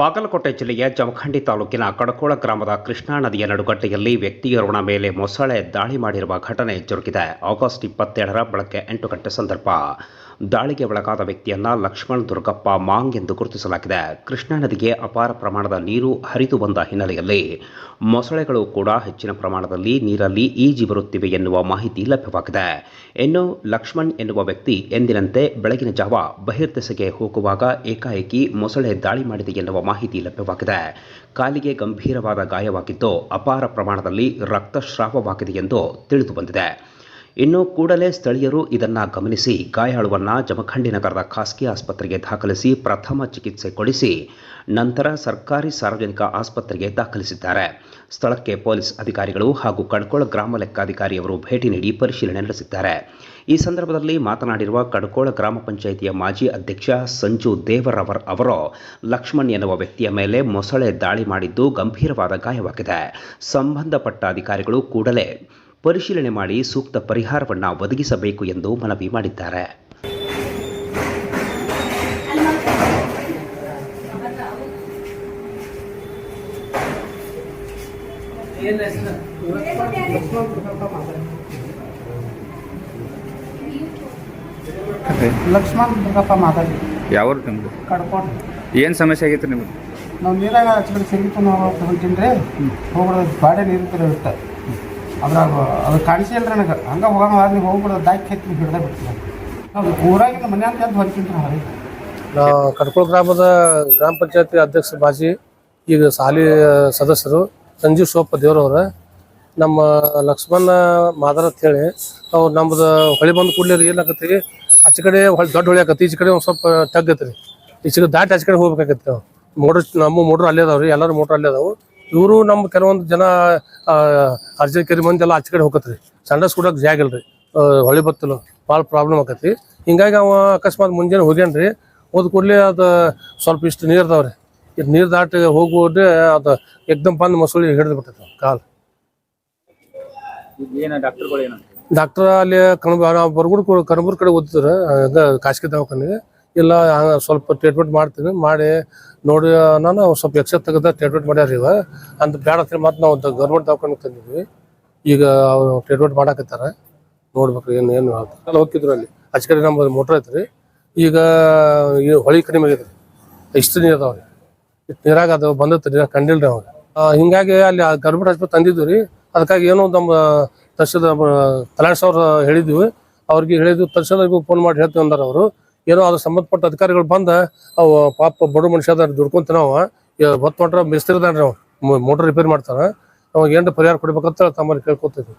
ಬಾಗಲಕೋಟೆ ಜಿಲ್ಲೆಯ ಜಮಖಂಡಿ ತಾಲೂಕಿನ ಕಡಕೋಳ ಗ್ರಾಮದ ಕೃಷ್ಣಾ ನದಿಯ ನಡುಗಟ್ಟೆಯಲ್ಲಿ ವ್ಯಕ್ತಿಯೋರ್ವನ ಮೇಲೆ ಮೊಸಳೆ ದಾಳಿ ಮಾಡಿರುವ ಘಟನೆ ಜರುಗಿದೆ. ಆಗಸ್ಟ್ ಇಪ್ಪತ್ತೇಳರ ಬೆಳಗ್ಗೆ ಎಂಟು ಗಂಟೆ ಸಂದರ್ಭ. ದಾಳಿಗೆ ಒಳಗಾದ ವ್ಯಕ್ತಿಯನ್ನ ಲಕ್ಷ್ಮಣ್ ದುರ್ಗಪ್ಪ ಮಾಂಗ್ ಎಂದು ಗುರುತಿಸಲಾಗಿದೆ. ಕೃಷ್ಣಾ ನದಿಗೆ ಅಪಾರ ಪ್ರಮಾಣದ ನೀರು ಹರಿದು ಬಂದ ಹಿನ್ನೆಲೆಯಲ್ಲಿ ಮೊಸಳೆಗಳು ಕೂಡ ಹೆಚ್ಚಿನ ಪ್ರಮಾಣದಲ್ಲಿ ನೀರಲ್ಲಿ ಈಜಿ ಬರುತ್ತಿವೆ ಎನ್ನುವ ಮಾಹಿತಿ ಲಭ್ಯವಾಗಿದೆ. ಇನ್ನು ಲಕ್ಷ್ಮಣ್ ಎನ್ನುವ ವ್ಯಕ್ತಿ ಎಂದಿನಂತೆ ಬೆಳಗಿನ ಜಾವ ಬಹಿರ್ದೆಸೆಗೆ ಹೋಗುವಾಗ ಏಕಾಏಕಿ ಮೊಸಳೆ ದಾಳಿ ಮಾಡಿದೆ ಎನ್ನುವ ಮಾಹಿತಿ ಲಭ್ಯವಾಗಿದೆ. ಕಾಲಿಗೆ ಗಂಭೀರವಾದ ಗಾಯವಾಗಿದ್ದು ಅಪಾರ ಪ್ರಮಾಣದಲ್ಲಿ ರಕ್ತಸ್ರಾವವಾಗಿದೆ ಎಂದು ತಿಳಿದು ಬಂದಿದೆ. ಇನ್ನು ಕೂಡಲೇ ಸ್ಥಳೀಯರು ಇದನ್ನು ಗಮನಿಸಿ ಗಾಯಾಳುವನ್ನ ಜಮಖಂಡಿ ನಗರದ ಖಾಸಗಿ ಆಸ್ಪತ್ರೆಗೆ ದಾಖಲಿಸಿ ಪ್ರಥಮ ಚಿಕಿತ್ಸೆ ಕೊಡಿಸಿ, ನಂತರ ಸರ್ಕಾರಿ ಸಾರ್ವಜನಿಕ ಆಸ್ಪತ್ರೆಗೆ ದಾಖಲಿಸಿದ್ದಾರೆ. ಸ್ಥಳಕ್ಕೆ ಪೊಲೀಸ್ ಅಧಿಕಾರಿಗಳು ಹಾಗೂ ಕಡ್ಕೋಳ ಗ್ರಾಮ ಲೆಕ್ಕಾಧಿಕಾರಿಯವರು ಭೇಟಿ ನೀಡಿ ಪರಿಶೀಲನೆ ನಡೆಸಿದ್ದಾರೆ. ಈ ಸಂದರ್ಭದಲ್ಲಿ ಮಾತನಾಡಿರುವ ಕಡ್ಕೋಳ ಗ್ರಾಮ ಪಂಚಾಯಿತಿಯ ಮಾಜಿ ಅಧ್ಯಕ್ಷ ಸಂಜು ದೇವರವರ್ ಅವರು, ಲಕ್ಷ್ಮಣ್ ಎನ್ನುವ ವ್ಯಕ್ತಿಯ ಮೇಲೆ ಮೊಸಳೆ ದಾಳಿ ಮಾಡಿದ್ದು ಗಂಭೀರವಾದ ಗಾಯವಾಗಿದೆ. ಸಂಬಂಧಪಟ್ಟ ಅಧಿಕಾರಿಗಳು ಕೂಡಲೇ ಪರಿಶೀಲನೆ ಮಾಡಿ ಸೂಕ್ತ ಪರಿಹಾರವನ್ನು ಒದಗಿಸಬೇಕು ಎಂದು ಮನವಿ ಮಾಡಿದ್ದಾರೆ. ಲಕ್ಷ್ಮಣ್ ದುರ್ಗಪ್ಪ ಮಾತಾಡಿ. ಯಾವ ನಿಮ್ದು? ಕಡ್ಕೊಂಡು ಏನು ಸಮಸ್ಯೆ ಆಗೈತೆ ನಿಮ್ಗೆ? ನಾವು ನೀರಾಗ ಹಚ್ಕೊಂಡು ಸಿಗಿತು ನಾವು ಹೋಗ್ತೀನಿ ರೀ ಹೋಗ್ಬಿಡೋದು ಬಾಡೆ ನೀರು ಇರುತ್ತೆ. ಅದ್ರಾಗ ಅದು ಕಾಣಿಸಿಲ್ಲ ರೀ ನನಗೆ. ಹಂಗೆ ಹೋಗೋಣ ಅಲ್ಲಿ ಹೋಗ್ಬಿಡೋದು ದಾಕಿ ಕೆತ್ತಿ ಹಿಡ್ದೆ ಬಿಡ್ತೀನಿ. ನಾವು ಊರಾಗಿಂದ ಮನೆ ಅಂತ ಎದ್ದು ಹೊರಕಿಂತ ರೀ ನಾವು ಕಡ್ಕೋಳ ಗ್ರಾಮದ ಗ್ರಾಮ ಪಂಚಾಯತಿ ಅಧ್ಯಕ್ಷ ಬಾಜಿ, ಈಗ ಸಾಲಿ ಸದಸ್ಯರು ಸಂಜೀವ್ ಸೋಪ ದೇವರವ್ರು. ನಮ್ಮ ಲಕ್ಷ್ಮಣ ಮಾದರ ಅಂತ ಹೇಳಿ, ಅವ್ರು ನಮ್ದು ಹೊಳಿ ಬಂದು ಕೂಡಲೇ ಏನಾಗತ್ತೆ ಆಚೆ ಕಡೆ ಹೊಳೆ ದೊಡ್ಡ ಹೊಳಿ ಆಗತ್ತೆ ಈಚೆ ಕಡೆ ಒಂದು ಸ್ವಲ್ಪ ತಗ್ಗತ್ರಿ ಈಚೆ ಕಡೆ ದಾಟಿ ಆಚೆ ಕಡೆ ಹೋಗ್ಬೇಕಾಗತ್ತೆ ನಾವು ಮೋಟ್ರ್, ನಮ್ಮ ಮೋಟ್ರ್ ಅಲ್ಲೇ ಅದಾವ್ರಿ, ಎಲ್ಲರೂ ಮೋಟ್ರ್ ಅಲ್ಲೇ ಅದಾವು. ಇವರು ನಮ್ಮ ಕೆಲವೊಂದು ಜನ ಅರ್ಜೆಂಟ್ ಕರಿ ಮಂದಿ ಎಲ್ಲ ಆಚೆ ಕಡೆ ಹೋಗತ್ರಿ. ಸಂಡಸ್ ಕೂಡ ಜಾಗ ಇಲ್ರಿ. ಹೊಳಿ ಬತ್ತಲು ಭಾಳ ಪ್ರಾಬ್ಲಮ್ ಆಕತಿ ಹಿಂಗಾಗಿ ಅವ ಅಕಸ್ಮಾತ್ ಮುಂಜಾನೆ ಹೋಗ್ಯಾನ್ರಿ. ಹೋದ ಕೂಡಲೇ ಅದು ಸ್ವಲ್ಪ ಇಷ್ಟು ನೀರು ಅದಾವ್ರಿ. ಇದು ನೀರು ದಾಟಿ ಹೋಗುವುದೇ ಅದು ಎಕ್ದಮ್ ಬಂದು ಮಸೂಳಿ ಹಿಡಿದು ಬಿಟ್ಟೈತೆ ಕಾಲು. ಡಾಕ್ಟರ್ ಅಲ್ಲಿ ಕಣಬ ಬರ್ಗುಡ್ ಕಣಬೂರ್ ಕಡೆ ಓದ್ತಾರೆ ಖಾಸಗಿ ದವಾಖಾನೆಗೆ. ಇಲ್ಲ ಸ್ವಲ್ಪ ಟ್ರೀಟ್ಮೆಂಟ್ ಮಾಡ್ತೀನಿ, ಮಾಡಿ ನೋಡಿ, ನಾನು ಸ್ವಲ್ಪ ಎಕ್ಸ್ರೇ ತೆಗೆದ ಟ್ರೀಟ್ಮೆಂಟ್ ಮಾಡ್ಯಾರ ಇವ. ಅಂತ ಬೇಡ ಅಂತ ಮತ್ತೆ ನಾವು ಗೌರ್ಮೆಂಟ್ ದವಾಖಾನೆ ತಂದಿದ್ವಿ. ಈಗ ಅವ್ರು ಟ್ರೀಟ್ಮೆಂಟ್ ಮಾಡಾಕತ್ತಾರ. ನೋಡ್ಬೇಕು ಏನು ಏನು ಅಲ್ಲಿ ಹೋಗಿದ್ರು ಅಲ್ಲಿ. ಆಚೆ ನಮ್ಮ ಮೋಟ್ರ್ ಐತ್ರಿ. ಈಗ ಹೊಳಿ ಕಡಿಮೆ ಆಗೈತ್ರಿ. ಇಷ್ಟು ನೀರು ಅದಾವ್ರಿ ಇಷ್ಟು ನೀರಾಗ ಅದು ಬಂದಿತ್ತು ನೀರು ಕಂಡಿಲ್ರಿ ಅವ್ರು ಹಿಂಗಾಗಿ ಅಲ್ಲಿ ಗೌರ್ಮೆಂಟ್ ಆಸ್ಪತ್ರೆ ತಂದಿದ್ವಿ ರೀ. ಅದಕ್ಕಾಗಿ ಏನೋ ನಮ್ಮ ತರ್ಸದ ತಲಾಡ್ಸ್ ಅವ್ರು ಹೇಳಿದ್ವಿ. ಅವ್ರಿಗೆ ಹೇಳಿದ್ವಿ ತರ್ಸೋದ್ರಿಗೂ ಫೋನ್ ಮಾಡಿ ಹೇಳ್ತೀವಿ ಅಂದಾರ ಅವರು. ಏನೋ ಅದ್ರ ಸಂಬಂಧಪಟ್ಟ ಅಧಿಕಾರಿಗಳು ಬಂದ, ಅವು ಪಾಪ ಬಡ ಮನುಷ್ಯ ಅದ ದುಡ್ಕೊಂತ ನಾವು ಹೊತ್ತು ಹೊಂಟ್ರ ಮಿಸ್ತ್ರಿ ಅವ್. ಅವ ಮೋಟರ್ ರಿಪೇರ್ ಮಾಡ್ತಾರ ಅವಾಗ ಏನ್ರ ಪರಿಹಾರ ಕೊಡ್ಬೇಕಂತ ತಮ್ಮಲ್ಲಿ ಕೇಳ್ಕೊತೀವಿ